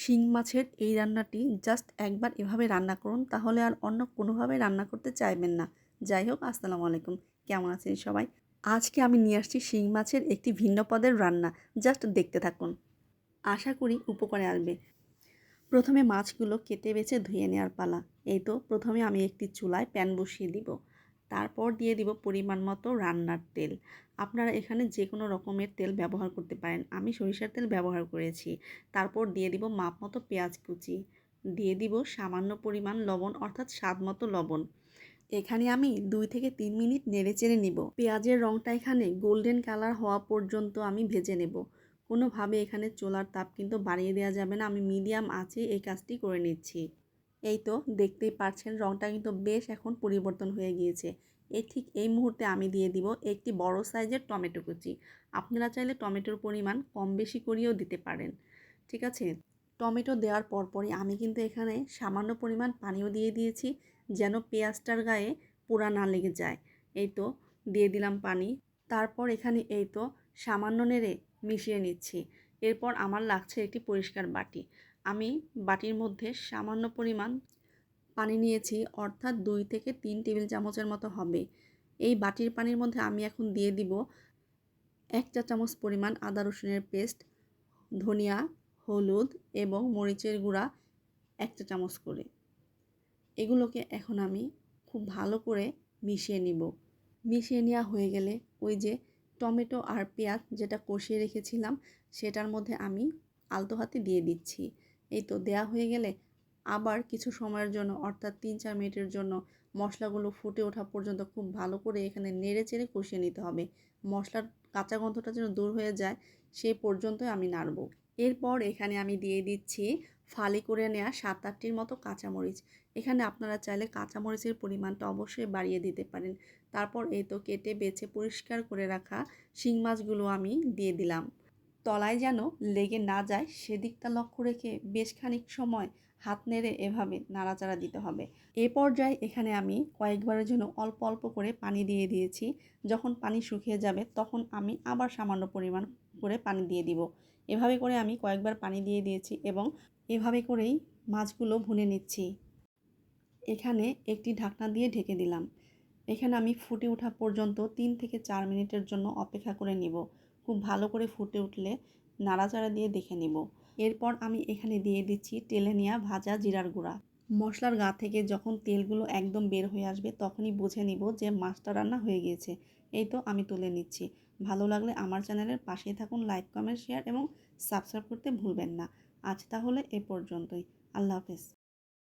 শিং মাছের এই রান্নাটি জাস্ট একবার এভাবে রান্না করুন, তাহলে আর অন্য কোনোভাবে রান্না করতে চাইবেন না। যাই হোক, আসসালামু আলাইকুম। কেমন আছেন সবাই? আজকে আমি নিয়ে আসছি শিং মাছের একটি ভিন্ন পদের রান্না। জাস্ট দেখতে থাকুন। আশা করি উপকারে আসবে। প্রথমে মাছগুলো কেটে বেছে ধুয়ে নেওয়ার পালা। এই তো, প্রথমে আমি একটি চুলায় প্যান বসিয়ে দিব। তারপর দিয়ে দিব পরিমাণ মতো রান্নার তেল। আপনারা এখানে যে কোনো রকমের তেল ব্যবহার করতে পারেন। আমি সরিষার তেল ব্যবহার করেছি। তারপর দিয়ে দিব মাপ মতো পেঁয়াজ কুচি। দিয়ে দিব সামান্য পরিমাণ লবণ, অর্থাৎ স্বাদ মতো লবণ। এখানে আমি দুই থেকে তিন মিনিট নেড়ে চেড়ে নিব। পেঁয়াজের রঙটা এখানে গোল্ডেন কালার হওয়া পর্যন্ত আমি ভেজে নেব। কোনোভাবে এখানে চোলার তাপ কিন্তু বাড়িয়ে দেওয়া যাবে না। আমি মিডিয়াম আছে এই কাজটি করে নিচ্ছি। এই তো দেখতেই পাচ্ছেন রঙটা কিন্তু বেশ এখন পরিবর্তন হয়ে গিয়েছে। এই ঠিক এই মুহূর্তে আমি দিয়ে দিব একটি বড় সাইজের টমেটো কুচি। আপনারা চাইলে টমেটোর পরিমাণ কম বেশি করিয়েও দিতে পারেন। ঠিক আছে? টমেটো দেওয়ার পরপরই আমি কিন্তু এখানে সামান্য পরিমাণ পানিও দিয়ে দিয়েছি যেন পেঁয়াজটার গায়ে পোড়া না লেগে যায়। এই তো দিয়ে দিলাম পানি। তারপর এখানে এই তো সামান্য নেড়ে মিশিয়ে নিচ্ছি। এরপর আমার লাগছে একটি পরিষ্কার বাটি। আমি বাটির মধ্যে সামান্য পরিমাণ পানি নিয়েছি, অর্থাৎ দুই থেকে তিন টেবিল চামচের মতো হবে। এই বাটির পানির মধ্যে আমি এখন দিয়ে দিব এক চা চামচ পরিমাণ আদা রসুনের পেস্ট, ধনিয়া, হলুদ এবং মরিচের গুঁড়া এক চা চামচ করে। এগুলোকে এখন আমি খুব ভালো করে মিশিয়ে নিব। মিশিয়ে নেওয়া হয়ে গেলে ওই যে টমেটো আর পেঁয়াজ যেটা কষিয়ে রেখেছিলাম, সেটার মধ্যে আমি আলতো হাতে দিয়ে দিচ্ছি। এই তো দেয়া হয়ে গেলে আবার কিছু সময়ের জন্য, অর্থাৎ তিন চার মিনিটের জন্য মশলাগুলো ফুটে ওঠা পর্যন্ত খুব ভালো করে এখানে নেড়ে চেড়ে কষিয়ে নিতে হবে। মশলার কাঁচা গন্ধটা যেন দূর হয়ে যায়, সে পর্যন্তই আমি নাড়ব। এরপর এখানে আমি দিয়ে দিচ্ছি ফালি করে নেওয়া সাত আটটির মতো কাঁচামরিচ। এখানে আপনারা চাইলে কাঁচামরিচের পরিমাণটা অবশ্যই বাড়িয়ে দিতে পারেন। তারপর এই তো কেটে বেছে পরিষ্কার করে রাখা শিং মাছগুলো আমি দিয়ে দিলাম। তলায় যেন লেগে না যায়, সেদিকটা লক্ষ্য রেখে বেশ খানিক সময় হাত নেড়ে এভাবে নাড়াচাড়া দিতে হবে। এ পর্যায়ে এখানে আমি কয়েকবারের জন্য অল্প অল্প করে পানি দিয়ে দিয়েছি। যখন পানি শুকিয়ে যাবে, তখন আমি আবার সামান্য পরিমাণ করে পানি দিয়ে দিব। এভাবে করে আমি কয়েকবার পানি দিয়ে দিয়েছি এবং এভাবে করেই মাছগুলো ভুনে নিচ্ছি। এখানে একটি ঢাকনা দিয়ে ঢেকে দিলাম। এখানে আমি ফুটে ওঠা পর্যন্ত তিন থেকে চার মিনিটের জন্য অপেক্ষা করে নিব। খুব ভালো করে ফুটে উঠলে নাড়াচাড়া দিয়ে দেখে নিব। এরপর আমি এখানে দিয়ে দিচ্ছি তেলে নেওয়া ভাজা জিরার গুঁড়া। মশলার গা থেকে যখন তেলগুলো একদম বের হয়ে আসবে তখনই বুঝে নিব যে মাছটা রান্না হয়ে গিয়েছে। এই তো আমি তুলে নিচ্ছি। ভালো লাগলে আমার চ্যানেলের পাশেই থাকুন, লাইক, কমেন্ট, শেয়ার এবং সাবস্ক্রাইব করতে ভুলবেন না। আজ তাহলে এ পর্যন্তই। আল্লাহ হাফেজ।